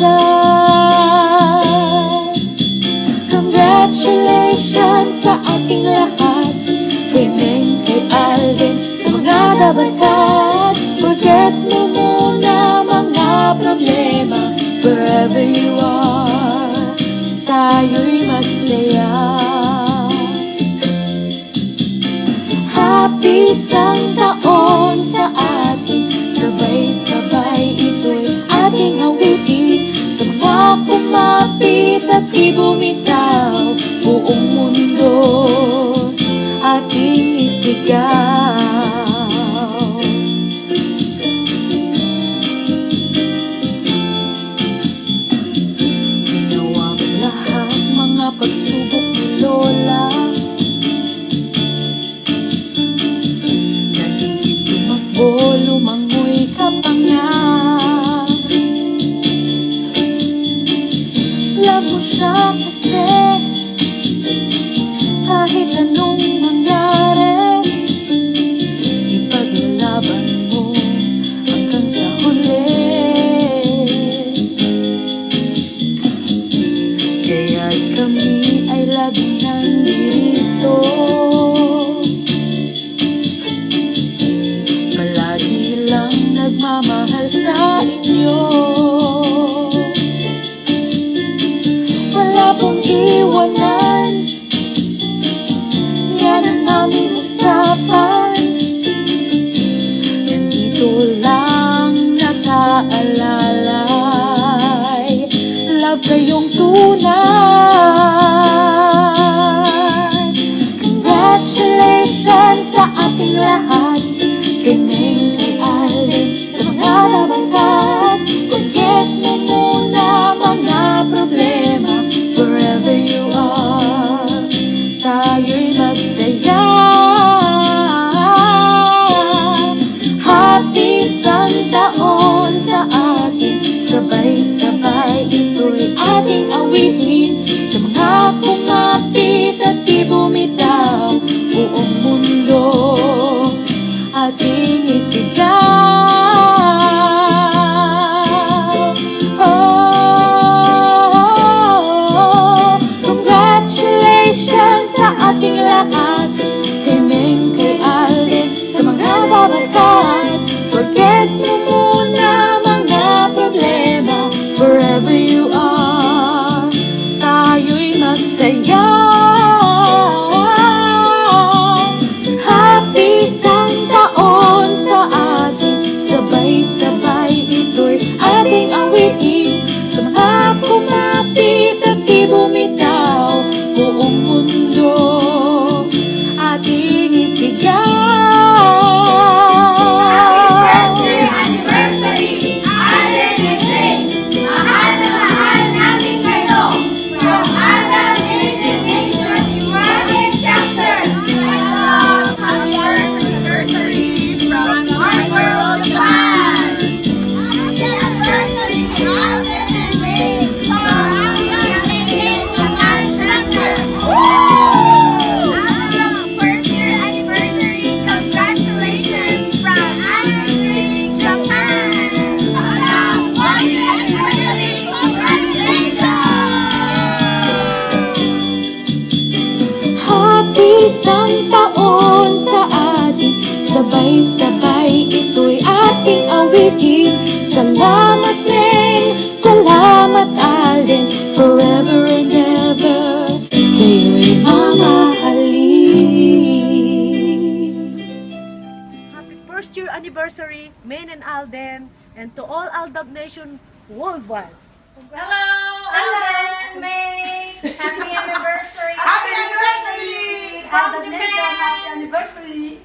Congratulations! Sa ating lahat. Kay Meng, kay Alvin, sa mga dabakat Forget mo muna mga problema. Wherever you are, tayo'y magsaya. Happy isang taon. At kami ay lagi nandito. Palagi lang nagmamahal sa inyo. Wala pong iwanan rahat Günü Sabay-sabay ito'y ating awitin Salamat Neng, salamat Alin Forever and ever. Kayo'y mamahalin. Happy first year anniversary, Maine and Alden And to all Aldab Nation worldwide. Hello, Alden, Maine Happy anniversary. Happy anniversary. Aldab Nation, happy anniversary.